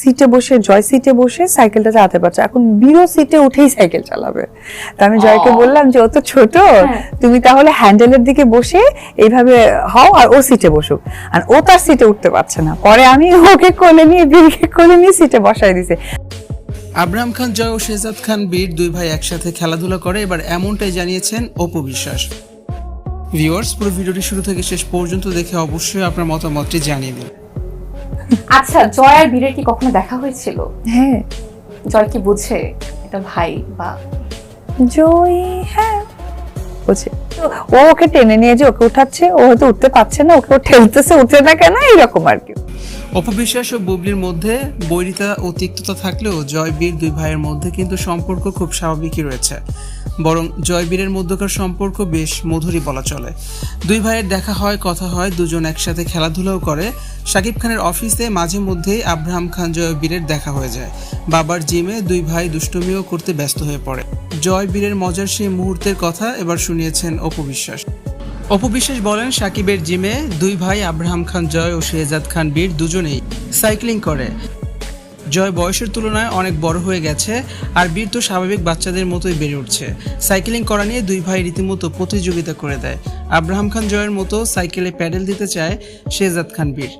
সিটে বসে জয় সিটে বসে সাইকেলটা চালাতে পারছে। এখন বিরো সিটে উঠেই সাইকেল চালাবে। তা আমি জয়কে বললাম যে ও তো ছোট তুমি তাহলে হ্যান্ডেলের দিকে বসে এইভাবে হও আর ও সিটে বসুক। আর ও তার সিটে উঠতে পারছে না। পরে আমি ওকে কোলে নিয়ে বীরকে কোলে নিয়ে সিটে বসাই দিছে। আব্রাহাম খান জয় ও শেজাদ খান বীর দুই ভাই একসাথে খেলাধুলা করে। এবার এমনটাই জানিয়েছেন অপু বিশ্বাস। ভিউয়ার্স পুরো ভিডিওটি শুরু থেকে শেষ পর্যন্ত দেখে অবশ্যই আপনার মতামতটি জানিয়ে দিন। আচ্ছা জয় আর বীরের কি কখনো দেখা হয়েছিল? হ্যাঁ। জয় কি বুঝে এটা ভাই বা? জয় হ্যাঁ তো ও ওকে টেনে নিয়ে যে ওকে উঠাচ্ছে ও হয়তো উঠতে পারছে না ওকে ঠেলতেছে উঠে না কেন এইরকম আর কি। অপবিশ্বাস ও বুবলির মধ্যে বৈরিতা ও তিক্ততা থাকলেও জয়বীর দুই ভাইয়ের মধ্যে কিন্তু সম্পর্ক খুব স্বাভাবিকই রয়েছে। বরং জয়বীরের মধ্যকার সম্পর্ক বেশ মধুরই বলা চলে। দুই ভাইয়ের দেখা হয় কথা হয় দুজন একসাথে খেলাধুলাও করে শাকিব খানের অফিসে মাঝে মধ্যেই আব্রাহাম খান জয়বীরের দেখা হয়ে যায়। বাবার জিমে দুই ভাই দুষ্টুমিও করতে ব্যস্ত হয়ে পড়ে। জয়বীরের মজার সেই মুহূর্তের কথা এবার শুনিয়েছেন অপবিশ্বাস অপবিশ্বাস বলেন সাকিবের জিমে দুই ভাই আব্রাহাম খান জয় ও শেহজাদ খান বীর দুজনেই সাইক্লিং করে। জয় বয়সের তুলনায় অনেক বড় হয়ে গেছে আর বীর তো স্বাভাবিক বাচ্চাদের মতোই বেড়ে উঠছে। সাইকেলিং করা নিয়ে দুই ভাই রীতিমতো প্রতিযোগিতা করে দেয়। আব্রাহাম খান জয়ের মতো সাইকেলে প্যাডেল দিতে চায় শেহজাদ খান বীর।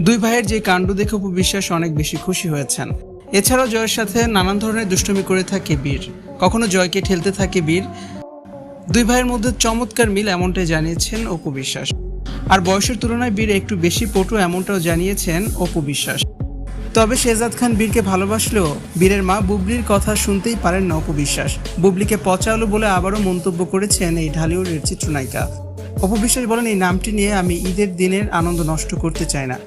দুই ভাইয়ের যে কাণ্ড দেখে উপবিশ্বাস অনেক বেশি খুশি হয়েছেন। এছাড়াও জয়ের সাথে নানান ধরনের দুষ্টুমি করে থাকে বীর। কখনো জয়কে ঠেলতে থাকে বীর। দুই ভাইয়ের মধ্যে চমৎকার মিল এমনটাই জানিয়েছেন অপু বিশ্বাস আর বয়সের তুলনায় বীর একটু বেশি পটু এমনটাও জানিয়েছেন অপু বিশ্বাস তবে শেহজাদ খান বীরকে ভালোবাসলেও বীরের মা বুবলির কথা শুনতেই পারেন না অপু বিশ্বাস বুবলিকে পচালো বলে আবারও মন্তব্য করেছেন এই ঢালিউডের চিত্রনায়িকা। অপু বিশ্বাস বলেন, এই নামটি নিয়ে আমি ঈদের দিনের আনন্দ নষ্ট করতে চাই না।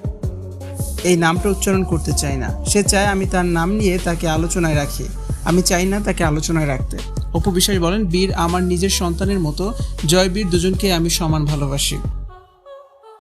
এই নামটা উচ্চারণ করতে চায় না। সে চায় আমি তার নাম নিয়ে তাকে আলোচনায় রাখি। আমি চাই না তাকে আলোচনায় রাখতে। অপু বিশ্বাস বলেন, বীর আমার নিজের সন্তানের মতো। জয় বীর দুজনকে আমি সমান ভালোবাসি।